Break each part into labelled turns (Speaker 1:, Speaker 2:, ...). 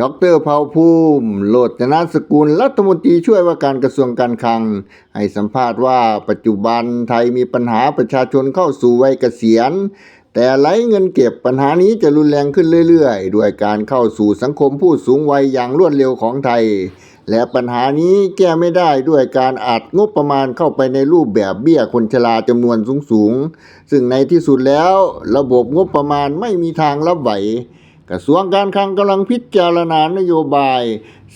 Speaker 1: ดรเผ่าภูมิโลจนสกุลรัฐมนตรีช่วยว่าการกระทรวงการคลัง ให้สัมภาษณ์ว่าปัจจุบันไทยมีปัญหาประชาชนเข้าสู่วัยเกษียณ แต่ไร้เงินเก็บปัญหานี้จะรุนแรงขึ้นเรื่อยๆ ด้วยการเข้าสู่สังคมผู้สูงวัยอย่างรวดเร็วของไทย และปัญหานี้แก้ไม่ได้ด้วยการอัดงบประมาณเข้าไปในรูปแบบเบี้ยคนชราจำนวนสูงๆซึ่งในที่สุดแล้ว ระบบงบประมาณไม่มีทางรับไหว กระทรวงการคลังกำลังพิจารณานโยบาย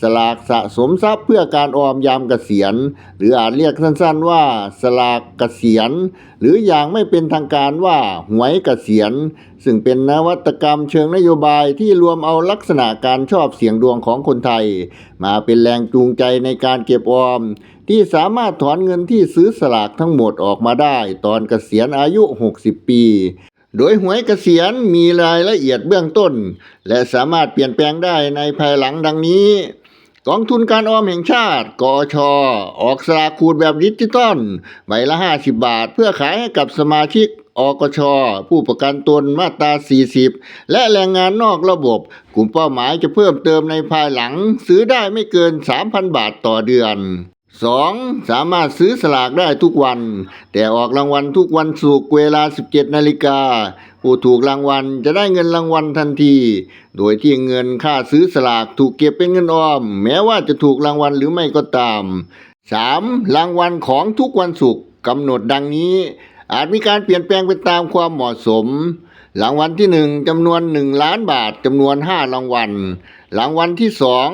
Speaker 1: สลากสะสมทรัพย์เพื่อการออมยามเกษียณ หรืออาจเรียกสั้นๆว่า สลากเกษียณ หรืออย่างไม่เป็นทางการว่าหวยเกษียณ ซึ่งเป็นนวัตกรรมเชิงนโยบายที่รวมเอาลักษณะการชอบเสี่ยงดวงของคนไทย มาเป็นแรงจูงใจในการเก็บออม ที่สามารถถอนเงินที่ซื้อสลากทั้งหมดออกมาได้ ตอนเกษียณอายุ 60 ปี โดยหวยเกษียณมีรายละเอียดเบื้องต้น และสามารถเปลี่ยนแปลงได้ในภายหลังดังนี้ กองทุนการออมแห่งชาติ กอชออกสลากขูดแบบดิจิตอลใบละ 50 บาท เพื่อขายให้กับสมาชิกอกช ผู้ประกันตนมาตรา 40 และแรงงานนอกระบบ กลุ่มเป้าหมายจะเพิ่มเติมในภายหลัง ซื้อได้ไม่เกิน 3,000 บาทต่อเดือน 2. สามารถซื้อสลากได้ทุกวัน แต่ออกรางวัลทุกวันศุกร์เวลา 17 นาฬิกา ผู้ถูกรางวัลจะได้เงินรางวัลทันที โดยที่เงินค่าซื้อสลากถูกเก็บเป็นเงินออม แม้ว่าจะถูกรางวัลหรือไม่ก็ตาม 3. รางวัลของทุกวันศุกร์กำหนดดังนี้ อาจมีการเปลี่ยนแปลงไปตามความเหมาะสม รางวัลที่หนึ่งจำนวนหนึ่งล้านบาทจำนวนห้ารางวัล รางวัลที่สอง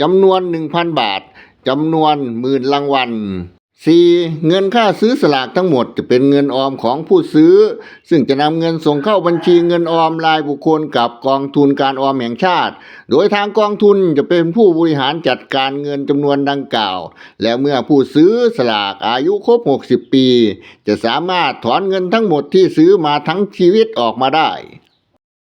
Speaker 1: จำนวนหนึ่งพันบาท จำนวนหมื่นรางวัล 4. เงินค่าซื้อสลากทั้งหมดจะเป็นเงินออมของผู้ซื้อ ซึ่งจะนำเงินส่งเข้าบัญชีเงินออมรายบุคคลกับกองทุนการออมแห่งชาติ โดยทางกองทุนจะเป็นผู้บริหารจัดการเงินจำนวนดังกล่าว และเมื่อผู้ซื้อสลากอายุครบ 60 ปี จะสามารถถอนเงินทั้งหมดที่ซื้อมาทั้งชีวิตออกมาได้